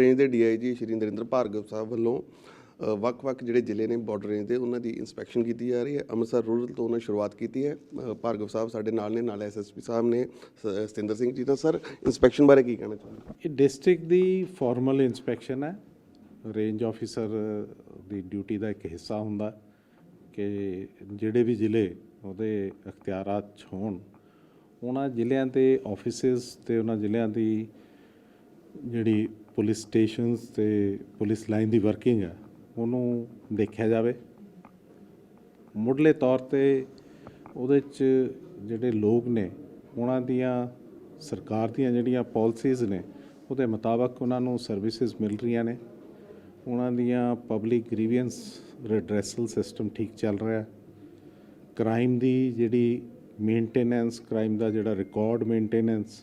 Range ਦੇ DIG Shri Narinder Bhargav ਸਾਹਿਬ ਵੱਲੋਂ ਵੱਖ-ਵੱਖ ਜਿਹੜੇ ਜ਼ਿਲ੍ਹੇ ਨੇ ਬਾਰਡਰ ਰੇਂਜ ਦੇ, ਉਹਨਾਂ ਦੀ ਇਨਸਪੈਕਸ਼ਨ ਕੀਤੀ ਜਾ ਰਹੀ ਹੈ। ਅੰਮ੍ਰਿਤਸਰ ਰੂਰਲ ਤੋਂ ਉਹਨਾਂ ਸ਼ੁਰੂਆਤ ਕੀਤੀ ਹੈ। ਭਾਰਗਵ ਸਾਹਿਬ ਸਾਡੇ ਨਾਲ ਨੇ, ਨਾਲ ਐਸਐਸਪੀ ਸਾਹਿਬ ਨੇ, ਸ- ਸਤਿੰਦਰ ਸਿੰਘ ਜੀ ਤਾਂ ਸਰ, ਇਨਸਪੈਕਸ਼ਨ ਬਾਰੇ ਕੀ ਕਹਿਣਾ ਚਾਹੁੰਦੇ ਇਹ ਡਿਸਟ੍ਰਿਕਟ ਦੀ ਫਾਰਮਲ ਇਨਸਪੈਕਸ਼ਨ ਹੈ। ਰੇਂਜ ਆਫੀਸਰ ਦੀ ਡਿਊਟੀ ਦਾ ਇੱਕ ਹਿੱਸਾ ਹੁੰਦਾ ਕਿ ਜਿਹੜੇ ਵੀ ਜ਼ਿਲ੍ਹੇ ਉਹਦੇ ਅਖਤਿਆਰਾਤ 'ਚ ਹੋਣ, ਉਹਨਾਂ ਜ਼ਿਲ੍ਹਿਆਂ ਦੇ ਆਫਿਸਿਸ ਤੇ ਉਹਨਾਂ ਜ਼ਿਲ੍ਹਿਆਂ ਦੀ ਜਿਹੜੀ ਪੁਲਿਸ ਸਟੇਸ਼ਨਸ ਤੇ ਪੁਲਿਸ ਲਾਈਨ ਦੀ ਵਰਕਿੰਗ ਹੈ, ਉਹਨੂੰ ਦੇਖਿਆ ਜਾਵੇ। ਮੁੱਢਲੇ ਤੌਰ ਤੇ ਉਹਦੇ 'ਚ ਜਿਹੜੇ ਲੋਕ ਨੇ, ਉਹਨਾਂ ਦੀਆਂ ਸਰਕਾਰ ਦੀਆਂ ਜਿਹੜੀਆਂ ਪਾਲਿਸੀਜ਼ ਨੇ, ਉਹਦੇ ਮੁਤਾਬਕ ਉਹਨਾਂ ਨੂੰ ਸਰਵਿਸਿਜ਼ ਮਿਲ ਰਹੀਆਂ ਨੇ। ਉਹਨਾਂ ਦੀਆਂ ਪਬਲਿਕ ਗ੍ਰੀਵੈਂਸ ਰਿਡਰੈਸਲ ਸਿਸਟਮ ਠੀਕ ਚੱਲ ਰਿਹਾ ਕ੍ਰਾਈਮ ਦੀ ਜਿਹੜੀ ਮੇਨਟੇਨੈਂਸ ਕ੍ਰਾਈਮ ਦਾ ਜਿਹੜਾ ਰਿਕਾਰਡ ਮੇਨਟੇਨੈਂਸ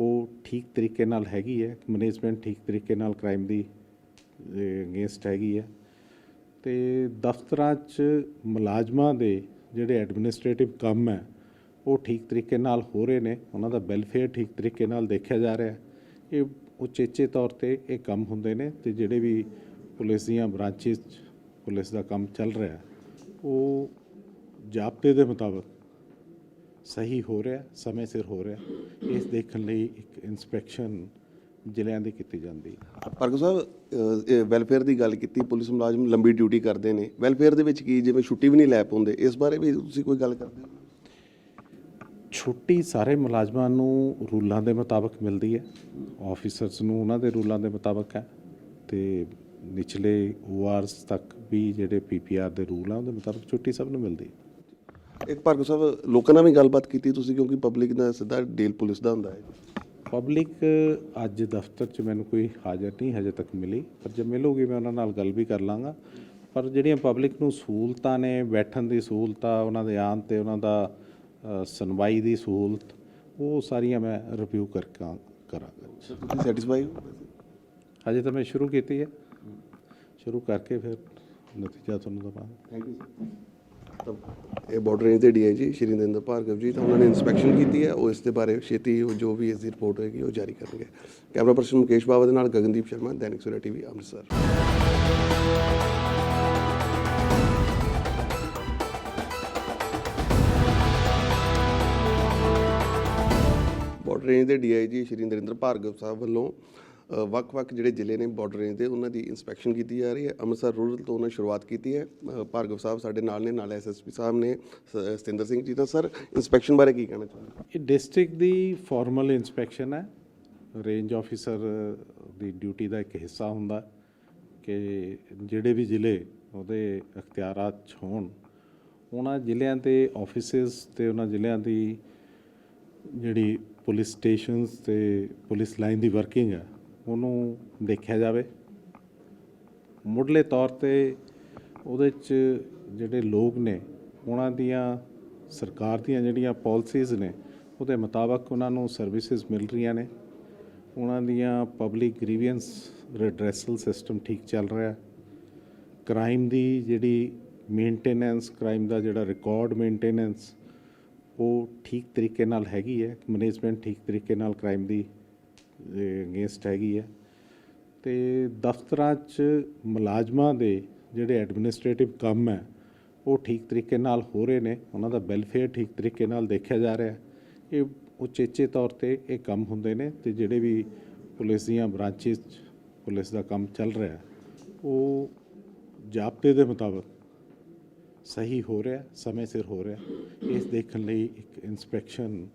ਉਹ ਠੀਕ ਤਰੀਕੇ ਨਾਲ ਹੈਗੀ ਹੈ ਮੈਨੇਜਮੈਂਟ ਠੀਕ ਤਰੀਕੇ ਨਾਲ ਕ੍ਰਾਈਮ ਦੀ ਅਗੇਂਸਟ ਹੈਗੀ ਹੈ। ਤੇ ਦਫ਼ਤਰਾਂ 'ਚ ਮੁਲਾਜ਼ਮਾਂ ਦੇ ਜਿਹੜੇ ਐਡਮਿਨਿਸਟ੍ਰੇਟਿਵ ਕੰਮ ਹੈ, ਉਹ ਠੀਕ ਤਰੀਕੇ ਨਾਲ ਹੋ ਰਹੇ ਨੇ। ਉਹਨਾਂ ਦਾ ਵੈਲਫੇਅਰ ਠੀਕ ਤਰੀਕੇ ਨਾਲ ਦੇਖਿਆ ਜਾ ਰਿਹਾ ਇਹ ਉਚੇਚੇ ਤੌਰ ਤੇ ਇਹ ਕੰਮ ਹੁੰਦੇ ਨੇ ਤੇ ਜਿਹੜੇ ਵੀ ਪੁਲਿਸ ਦੀਆਂ ਬ੍ਰਾਂਚਿਸ 'ਚ ਪੁਲਿਸ ਦਾ ਕੰਮ ਚੱਲ ਰਿਹਾ ਉਹ ਜਾਬਤੇ ਦੇ ਮੁਤਾਬਕ ਸਹੀ ਹੋ ਰਿਹਾ ਸਮੇਂ ਸਿਰ ਹੋ ਰਿਹਾ ਇਸ ਦੇਖਣ ਲਈ ਇੱਕ ਇਨਸਪੈਕਸ਼ਨ ਜ਼ਿਲ੍ਹਿਆਂ ਦੀ ਕੀਤੀ ਜਾਂਦੀ ਹੈ। ਭਾਰਗਵ ਸਾਹਿਬ ਵੈਲਫੇਅਰ ਦੀ ਗੱਲ ਕੀਤੀ ਪੁਲਿਸ ਮੁਲਾਜ਼ਮ ਲੰਬੀ ਡਿਊਟੀ ਕਰਦੇ ਨੇ। ਵੈਲਫੇਅਰ ਦੇ ਵਿੱਚ ਕੀ ਜਿਵੇਂ ਛੁੱਟੀ ਵੀ ਨਹੀਂ ਲੈ ਪਾਉਂਦੇ ਇਸ ਬਾਰੇ ਵੀ ਤੁਸੀਂ ਕੋਈ ਗੱਲ ਕਰਦੇ ਹੋ? ਛੁੱਟੀ ਸਾਰੇ ਮੁਲਾਜ਼ਮਾਂ ਨੂੰ ਰੂਲਾਂ ਦੇ ਮੁਤਾਬਕ ਮਿਲਦੀ ਹੈ। ਆਫੀਸਰਸ ਨੂੰ ਉਹਨਾਂ ਦੇ ਰੂਲਾਂ ਦੇ ਮੁਤਾਬਕ ਹੈ ਤੇ ਨਿਚਲੇ ਓਆਰਸ ਤੱਕ ਵੀ ਜਿਹੜੇ ਪੀਪੀਆਰ ਦੇ ਰੂਲ ਆ ਉਹਦੇ ਮੁਤਾਬਕ ਛੁੱਟੀ ਸਭ ਨੂੰ ਮਿਲਦੀ ਹੈ। ਇੱਕ ਭਾਰਗਵ ਸਾਹਿਬ ਲੋਕਾਂ ਨਾਲ ਵੀ ਗੱਲਬਾਤ ਕੀਤੀ ਤੁਸੀਂ ਕਿਉਂਕਿ ਪਬਲਿਕ ਦਾ ਸਿੱਧਾ ਡੀਲ ਪੁਲਿਸ ਦਾ ਹੁੰਦਾ ਹੈ। ਪਬਲਿਕ ਅੱਜ ਦਫ਼ਤਰ 'ਚ ਮੈਨੂੰ ਕੋਈ ਹਾਜ਼ਰ ਨਹੀਂ ਹਜੇ ਤੱਕ ਮਿਲੀ। ਪਰ ਜੇ ਮਿਲੂਗੀ ਮੈਂ ਉਹਨਾਂ ਨਾਲ ਗੱਲ ਵੀ ਕਰ ਲਾਂਗਾ। ਪਰ ਜਿਹੜੀਆਂ ਪਬਲਿਕ ਨੂੰ ਸਹੂਲਤਾਂ ਨੇ ਬੈਠਣ ਦੀ ਸਹੂਲਤਾਂ ਉਹਨਾਂ ਦੇ ਆਉਣ ਤੇ ਉਹਨਾਂ ਦਾ ਸੁਣਵਾਈ ਦੀ ਸਹੂਲਤ ਉਹ ਸਾਰੀਆਂ ਮੈਂ ਰਿਵਿਊ ਕਰਕੇ ਕਰਾਂਗਾ। ਤੁਸੀਂ ਸੈਟੀਸਫਾਈ ਹੋ ਹਜੇ ਤਾਂ ਮੈਂ ਸ਼ੁਰੂ ਕੀਤੀ ਹੈ। ਸ਼ੁਰੂ ਕਰਕੇ ਫਿਰ ਨਤੀਜਾ ਤੁਹਾਨੂੰ ਦਵਾਂਗਾ। ਥੈਂਕ ਯੂ ਸਰ ਇਹ ਬਾਰਡਰ ਰੇਂਜ ਦੇ ਡੀਆਈਜੀ ਸ਼੍ਰੀ ਨਰਿੰਦਰ ਭਾਰਗਵ ਜੀ ਤਾਂ ਉਹਨਾਂ ਨੇ ਇਨਸਪੈਕਸ਼ਨ ਕੀਤੀ ਹੈ। ਉਹ ਇਸ ਦੇ ਬਾਰੇ ਛੇਤੀ ਜੋ ਵੀ ਇਸ ਦੀ ਰਿਪੋਰਟ ਹੋਏਗੀ ਉਹ ਜਾਰੀ ਕਰਨਗੇ। ਕੈਮਰਾ ਪਰਸਨ ਮੁਕੇਸ਼ ਬਾਵਾ ਦੇ ਨਾਲ Gagandeep Sharma, Dainik Savera TV, Amritsar. Border range ਦੇ ਡੀਆਈਜੀ ਸ਼੍ਰੀ ਨਰਿੰਦਰ ਭਾਰਗਵ ਸਾਹਿਬ ਵੱਲੋਂ ਵੱਖ-ਵੱਖ ਜਿਹੜੇ ਜ਼ਿਲ੍ਹੇ ਨੇ ਬਾਰਡਰ ਰੇਂਜ ਦੇ, ਉਹਨਾਂ ਦੀ ਇਨਸਪੈਕਸ਼ਨ ਕੀਤੀ ਜਾ ਰਹੀ ਹੈ। ਅੰਮ੍ਰਿਤਸਰ ਰੂਰਲ ਤੋਂ ਉਹਨਾਂ ਸ਼ੁਰੂਆਤ ਕੀਤੀ ਹੈ। ਭਾਰਗਵ ਸਾਹਿਬ ਸਾਡੇ ਨਾਲ ਨੇ, ਨਾਲ ਐਸਐਸਪੀ ਸਾਹਿਬ ਨੇ, ਸ- ਸਤਿੰਦਰ ਸਿੰਘ ਜੀ ਤਾਂ ਸਰ ਇਨਸਪੈਕਸ਼ਨ ਬਾਰੇ ਕੀ ਕਹਿਣਾ ਚਾਹੁੰਦੇ ਇਹ ਡਿਸਟ੍ਰਿਕਟ ਦੀ ਫਾਰਮਲ ਇਨਸਪੈਕਸ਼ਨ ਹੈ। ਰੇਂਜ ਆਫੀਸਰ ਦੀ ਡਿਊਟੀ ਦਾ ਇੱਕ ਹਿੱਸਾ ਹੁੰਦਾ ਕਿ ਜਿਹੜੇ ਵੀ ਜ਼ਿਲ੍ਹੇ ਉਹਦੇ ਅਖਤਿਆਰਾਤ 'ਚ ਹੋਣ, ਉਹਨਾਂ ਜ਼ਿਲ੍ਹਿਆਂ ਦੇ ਆਫਿਸਿਸ ਤੇ ਉਹਨਾਂ ਜ਼ਿਲ੍ਹਿਆਂ ਦੀ ਜਿਹੜੀ ਪੁਲਿਸ ਸਟੇਸ਼ਨਸ ਤੇ ਪੁਲਿਸ ਲਾਈਨ ਦੀ ਵਰਕਿੰਗ ਹੈ ਉਹਨੂੰ ਦੇਖਿਆ ਜਾਵੇ। ਮੁੱਢਲੇ ਤੌਰ ਤੇ ਉਹਦੇ 'ਚ ਜਿਹੜੇ ਲੋਕ ਨੇ, ਉਹਨਾਂ ਦੀਆਂ ਸਰਕਾਰ ਦੀਆਂ ਜਿਹੜੀਆਂ ਪਾਲਿਸੀਜ਼ ਨੇ, ਉਹਦੇ ਮੁਤਾਬਕ ਉਹਨਾਂ ਨੂੰ ਸਰਵਿਸਿਜ਼ ਮਿਲ ਰਹੀਆਂ ਨੇ। ਉਹਨਾਂ ਦੀਆਂ ਪਬਲਿਕ ਗ੍ਰੀਵੈਂਸ ਰਿਡਰੈਸਲ ਸਿਸਟਮ ਠੀਕ ਚੱਲ ਰਿਹਾ ਕ੍ਰਾਈਮ ਦੀ ਜਿਹੜੀ ਮੇਨਟੇਨੈਂਸ ਕ੍ਰਾਈਮ ਦਾ ਜਿਹੜਾ ਰਿਕਾਰਡ ਮੇਨਟੇਨੈਂਸ ਉਹ ਠੀਕ ਤਰੀਕੇ ਨਾਲ ਹੈਗੀ ਹੈ। ਮੈਨੇਜਮੈਂਟ ਠੀਕ ਤਰੀਕੇ ਨਾਲ ਕ੍ਰਾਈਮ ਦੀ ਅਗੇਂਸਟ ਹੈਗੀ ਹੈ ਤੇ ਦਫ਼ਤਰਾਂ 'ਚ ਮੁਲਾਜ਼ਮਾਂ ਦੇ ਜਿਹੜੇ ਐਡਮਿਨਿਸਟ੍ਰੇਟਿਵ ਕੰਮ ਹੈ, ਉਹ ਠੀਕ ਤਰੀਕੇ ਨਾਲ ਹੋ ਰਹੇ ਨੇ। ਉਹਨਾਂ ਦਾ ਵੈਲਫੇਅਰ ਠੀਕ ਤਰੀਕੇ ਨਾਲ ਦੇਖਿਆ ਜਾ ਰਿਹਾ। ਇਹ ਉਚੇਚੇ ਤੌਰ ਤੇ ਇਹ ਕੰਮ ਹੁੰਦੇ ਨੇ ਤੇ ਜਿਹੜੇ ਵੀ ਪੁਲਿਸ ਦੀਆਂ ਬ੍ਰਾਂਚਿਸ 'ਚ ਪੁਲਿਸ ਦਾ ਕੰਮ ਚੱਲ ਰਿਹਾ, ਉਹ ਜਾਬਤੇ ਦੇ ਮੁਤਾਬਕ ਸਹੀ ਹੋ ਰਿਹਾ, ਸਮੇਂ ਸਿਰ ਹੋ ਰਿਹਾ। ਇਸ ਦੇਖਣ ਲਈ ਇੱਕ ਇਨਸਪੈਕਸ਼ਨ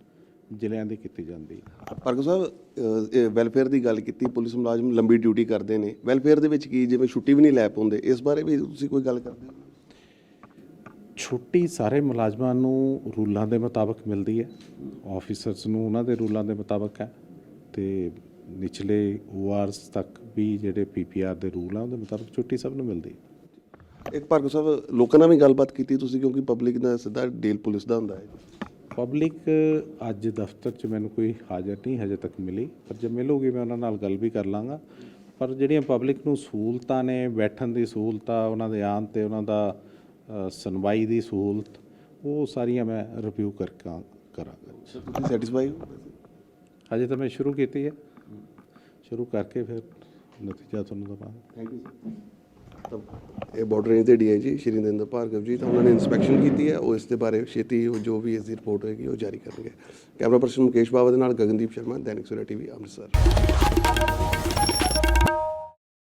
ਜ਼ਿਲ੍ਹਿਆਂ ਦੀ ਕੀਤੀ ਜਾਂਦੀ ਹੈ। ਭਾਰਗਵ ਸਾਹਿਬ ਵੈਲਫੇਅਰ ਦੀ ਗੱਲ ਕੀਤੀ ਪੁਲਿਸ ਮੁਲਾਜ਼ਮ ਲੰਬੀ ਡਿਊਟੀ ਕਰਦੇ ਨੇ। ਵੈਲਫੇਅਰ ਦੇ ਵਿੱਚ ਕੀ ਜਿਵੇਂ ਛੁੱਟੀ ਵੀ ਨਹੀਂ ਲੈ ਪਾਉਂਦੇ ਇਸ ਬਾਰੇ ਵੀ ਤੁਸੀਂ ਕੋਈ ਗੱਲ ਕਰਦੇ ਹੋ? ਛੁੱਟੀ ਸਾਰੇ ਮੁਲਾਜ਼ਮਾਂ ਨੂੰ ਰੂਲਾਂ ਦੇ ਮੁਤਾਬਕ ਮਿਲਦੀ ਹੈ। ਆਫੀਸਰਸ ਨੂੰ ਉਹਨਾਂ ਦੇ ਰੂਲਾਂ ਦੇ ਮੁਤਾਬਕ ਹੈ ਤੇ ਨਿਚਲੇ ਓਆਰਸ ਤੱਕ ਵੀ ਜਿਹੜੇ ਪੀਪੀਆਰ ਦੇ ਰੂਲ ਆ ਉਹਦੇ ਮੁਤਾਬਕ ਛੁੱਟੀ ਸਭ ਨੂੰ ਮਿਲਦੀ ਹੈ। ਇੱਕ ਭਾਰਗਵ ਸਾਹਿਬ ਲੋਕਾਂ ਨਾਲ ਵੀ ਗੱਲਬਾਤ ਕੀਤੀ ਤੁਸੀਂ ਕਿਉਂਕਿ ਪਬਲਿਕ ਦਾ ਸਿੱਧਾ ਡੀਲ ਪੁਲਿਸ ਦਾ ਹੁੰਦਾ ਹੈ। ਪਬਲਿਕ ਅੱਜ ਦਫ਼ਤਰ 'ਚ ਮੈਨੂੰ ਕੋਈ ਹਾਜ਼ਰ ਨਹੀਂ ਹਜੇ ਤੱਕ ਮਿਲੀ। ਪਰ ਜੇ ਮਿਲੂਗੀ ਮੈਂ ਉਹਨਾਂ ਨਾਲ ਗੱਲ ਵੀ ਕਰ ਲਾਂਗਾ। ਪਰ ਜਿਹੜੀਆਂ ਪਬਲਿਕ ਨੂੰ ਸਹੂਲਤਾਂ ਨੇ ਬੈਠਣ ਦੀ ਸਹੂਲਤਾਂ ਉਹਨਾਂ ਦੇ ਆਉਣ ਤੇ ਉਹਨਾਂ ਦਾ ਸੁਣਵਾਈ ਦੀ ਸਹੂਲਤ ਉਹ ਸਾਰੀਆਂ ਮੈਂ ਰਿਵਿਊ ਕਰਕੇ ਕਰਾਂਗਾ। ਤੁਸੀਂ ਸੈਟੀਸਫਾਈ ਹੋ ਹਜੇ ਤਾਂ ਮੈਂ ਸ਼ੁਰੂ ਕੀਤੀ ਹੈ। ਸ਼ੁਰੂ ਕਰਕੇ ਫਿਰ ਨਤੀਜਾ ਤੁਹਾਨੂੰ ਦਵਾਂਗੇ। ਥੈਂਕ ਯੂ ਸਰ ਇਹ ਬਾਰਡਰ ਰੇਂਜ ਦੇ ਡੀਆਈਜੀ ਸ਼੍ਰੀ ਨਰਿੰਦਰ ਭਾਰਗਵ ਜੀ ਤਾਂ ਉਹਨਾਂ ਨੇ ਇਨਸਪੈਕਸ਼ਨ ਕੀਤੀ ਹੈ। ਉਹ ਇਸ ਦੇ ਬਾਰੇ ਛੇਤੀ ਜੋ ਵੀ ਇਸ ਦੀ ਰਿਪੋਰਟ ਹੋਏਗੀ ਉਹ ਜਾਰੀ ਕਰਨਗੇ। ਕੈਮਰਾ ਪਰਸਨ ਮੁਕੇਸ਼ ਬਾਵਾ ਦੇ ਨਾਲ ਗਗਨਦੀਪ ਸ਼ਰਮਾ, ਦੈਨਿਕ ਸਵੇਰਾ ਟੀਵੀ, ਅੰਮ੍ਰਿਤਸਰ।